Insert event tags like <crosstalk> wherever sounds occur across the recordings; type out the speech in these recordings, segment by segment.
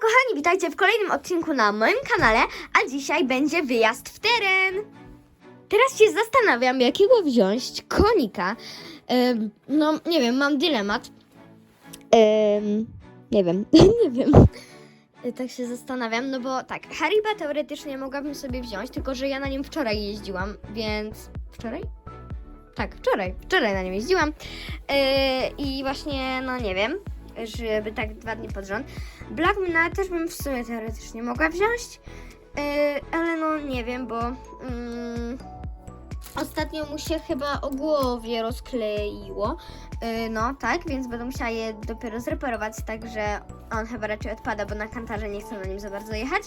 kochani, witajcie w kolejnym odcinku na moim kanale, a dzisiaj będzie wyjazd w teren. Teraz się zastanawiam, jakiego wziąć konika. No, nie wiem, mam dylemat. Nie wiem, <laughs> nie wiem. Y, Tak się zastanawiam, no bo tak, Hariba teoretycznie mogłabym sobie wziąć, tylko że ja na nim wczoraj jeździłam, więc... Wczoraj? Tak, wczoraj, wczoraj na nim jeździłam. Yy, I właśnie, no nie wiem, żeby tak dwa dni pod rząd. Blackmana też bym w sumie teoretycznie mogła wziąć, yy, ale no nie wiem, bo mm, ostatnio mu się chyba o głowie rozkleiło. Yy, no tak, więc będę musiała je dopiero zreparować, także on chyba raczej odpada, bo na kantarze nie chcę na nim za bardzo jechać,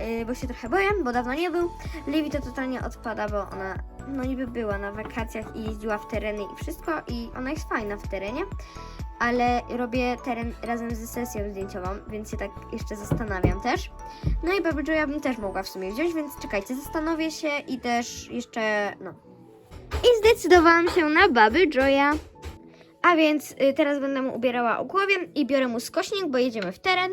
yy, bo się trochę boję, bo dawno nie był. Livy to totalnie odpada, bo ona no niby była na wakacjach i jeździła w tereny i wszystko i ona jest fajna w terenie, ale robię teren razem ze sesją zdjęciową, więc się tak jeszcze zastanawiam też. No i Baby Joya bym też mogła w sumie wziąć, więc czekajcie, zastanowię się i też jeszcze, no. I zdecydowałam się na Baby Joya. A więc y, teraz będę mu ubierała głowie i biorę mu skośnik, bo jedziemy w teren.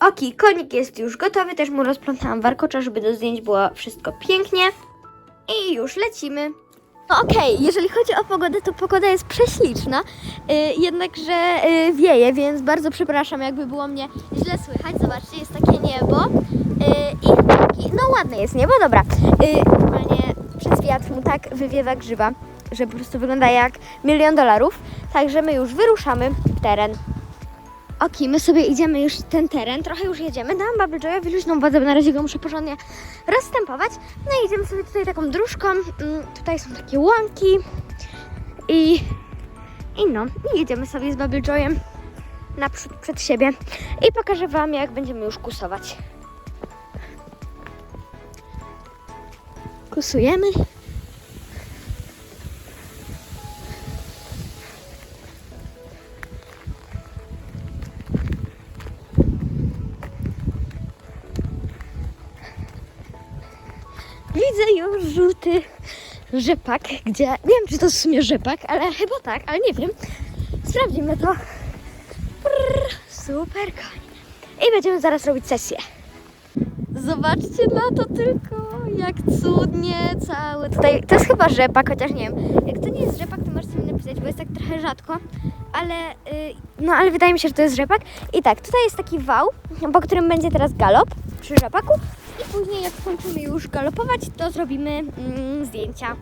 Oki, konik jest już gotowy, też mu rozplątałam warkocza, żeby do zdjęć było wszystko pięknie. I już lecimy. No okej, jeżeli chodzi o pogodę, to pogoda jest prześliczna, yy, jednakże yy, wieje, więc bardzo przepraszam, jakby było mnie źle słychać. Zobaczcie, jest takie niebo yy, i taki, no ładne jest niebo, dobra. Yy, normalnie przez wiatr mu tak wywiewa grzyba, że po prostu wygląda jak milion dolarów. Także my już wyruszamy w teren. Okej, my sobie idziemy już ten teren, trochę już jedziemy. Dałam Bubble Joyowi luźną wodę, bo na razie go muszę porządnie rozstępować. No i idziemy sobie tutaj taką dróżką. Mm, Tutaj są takie łąki i, i no, i jedziemy sobie z Bubble Joyem naprzód przed siebie i pokażę Wam, jak będziemy już kusować. Kusujemy. Żółty rzepak, gdzie nie wiem, czy to w sumie rzepak, ale chyba tak, ale nie wiem. Sprawdzimy to. Super koń. I będziemy zaraz robić sesję. Zobaczcie na to tylko, jak cudnie cały tutaj. To jest chyba rzepak, chociaż nie wiem. Jak to nie jest rzepak, to możecie mi napisać, bo jest tak trochę rzadko, ale y, no ale wydaje mi się, że to jest rzepak. I tak, tutaj jest taki wał, po którym będzie teraz galop przy rzepaku. I później jak skończymy już galopować, to zrobimy mm, zdjęcia.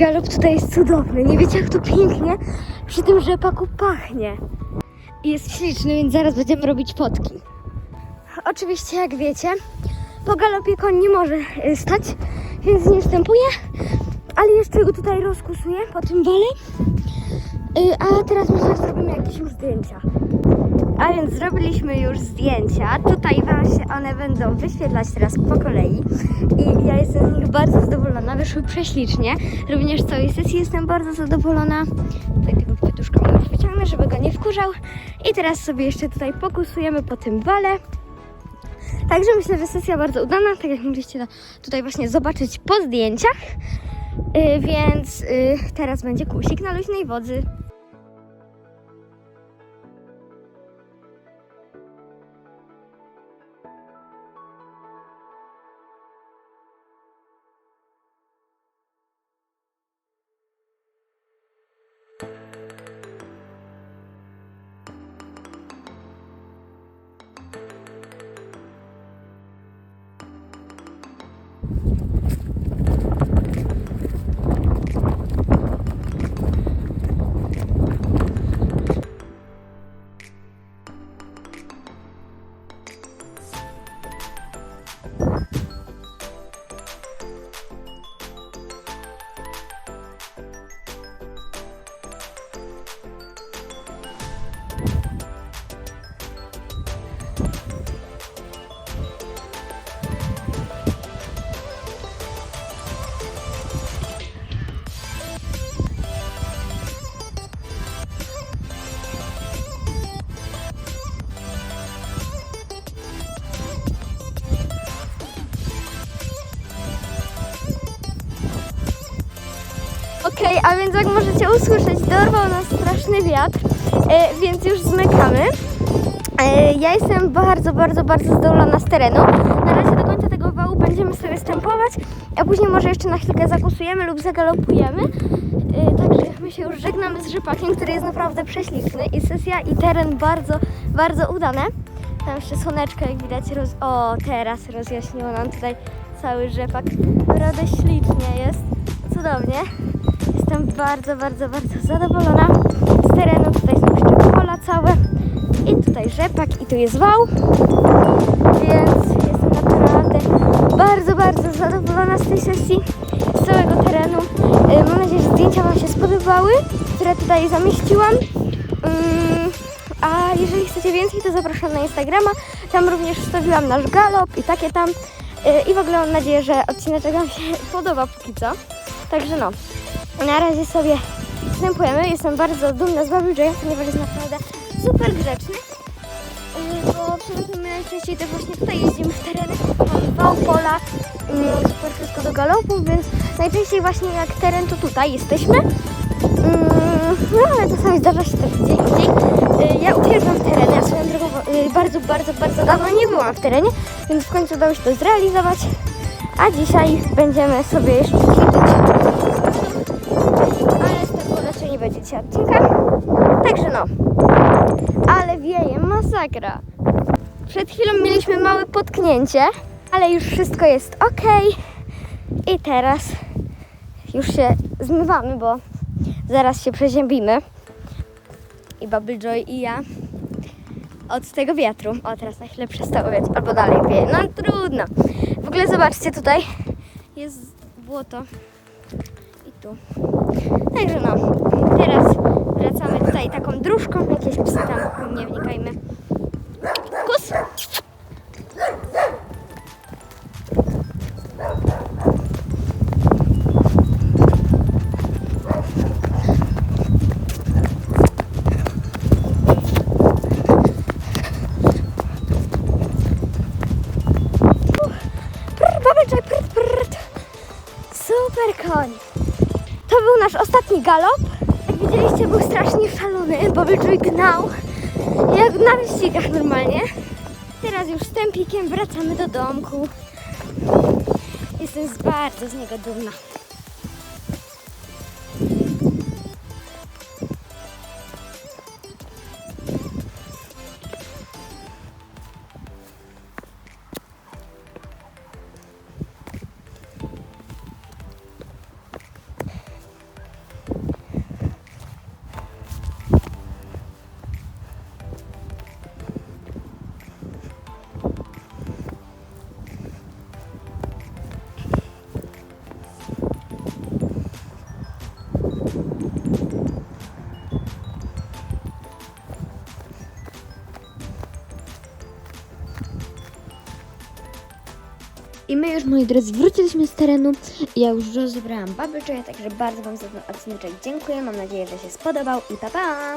Galop tutaj jest cudowny. Nie wiecie, jak to pięknie przy tym rzepaku pachnie. Jest śliczny, więc zaraz będziemy robić fotki. Oczywiście, jak wiecie, po galopie koń nie może y, stać, więc nie wstępuje, ale jeszcze go tutaj rozkusuję po tym wale. Y, A teraz myślę, że zrobimy jakieś już zdjęcia. Więc zrobiliśmy już zdjęcia. Tutaj Wam się one będą wyświetlać teraz po kolei. I ja jestem z nich bardzo zadowolona. Wyszły prześlicznie. Również całej sesji jestem bardzo zadowolona. Tutaj tego kwiatuszka już wyciągnę, żeby go nie wkurzał. I teraz sobie jeszcze tutaj pokusujemy po tym wale. Także myślę, że sesja bardzo udana. Tak jak mogliście tutaj właśnie zobaczyć po zdjęciach. Yy, więc yy, teraz będzie kusik na luźnej wodzy. Okej, a więc jak możecie usłyszeć, dorwał nas straszny wiatr, e, więc już zmykamy. E, ja jestem bardzo, bardzo, bardzo zadowolona z terenu. Na razie do końca tego wału będziemy sobie stępować, a później może jeszcze na chwilkę zakusujemy lub zagalopujemy. E, także my się już żegnamy z rzepakiem, który jest naprawdę prześliczny i sesja i teren bardzo, bardzo udane. Tam jeszcze słoneczko, jak widać, roz... o teraz rozjaśniło nam tutaj cały rzepak. Naprawdę ślicznie jest, cudownie. Jestem bardzo, bardzo, bardzo zadowolona z terenu. Tutaj są jeszcze pola całe i tutaj rzepak i tu jest wał, więc jestem naprawdę bardzo, bardzo zadowolona z tej sesji, z całego terenu. Y, Mam nadzieję, że zdjęcia Wam się spodobały, które tutaj zamieściłam. Ym, A jeżeli chcecie więcej, to zapraszam na Instagrama. Tam również wstawiłam nasz galop i takie tam. Y, I w ogóle mam nadzieję, że odcinek Wam się <laughs> podoba póki co. Także no, na razie sobie wstępujemy. Jestem bardzo dumna z Baby Joya, ponieważ jest naprawdę super grzeczny. Yy, Bo przede wszystkim my najczęściej też właśnie tutaj jeździmy w tereny, mamy wał, pola, yy, super wszystko do galopu, więc najczęściej właśnie jak teren to tutaj jesteśmy. Yy, No ale czasami zdarza się też gdzie indziej. Yy, Ja uwielbiam tereny, ja swoją drogą yy, bardzo, bardzo, bardzo dawno nie byłam w terenie, więc w końcu udało się to zrealizować. A dzisiaj będziemy sobie jeszcze odcinka. Także no. Ale wieje, masakra. Przed chwilą mieliśmy małe potknięcie, ale już wszystko jest ok. I teraz już się zmywamy, bo zaraz się przeziębimy. I Bubble Joy i ja od tego wiatru. O, teraz na chwilę przestało wiać, albo dalej wieje. No trudno. W ogóle zobaczcie, tutaj jest błoto. I tu. Także no, tutaj taką dróżką, jakieś psy tam, nie wnikajmy. Kus! Super. To był nasz ostatni galop. Widzieliście, był strasznie szalony, bo Wilczuj gnał jak na wyścigach normalnie. Teraz już z tempikiem wracamy do domku. Jestem bardzo z niego dumna. I my już, moi drodzy, wróciliśmy z terenu. Ja już rozebrałam babyczę, także bardzo Wam za ten odcinek dziękuję. Mam nadzieję, że się spodobał i pa pa!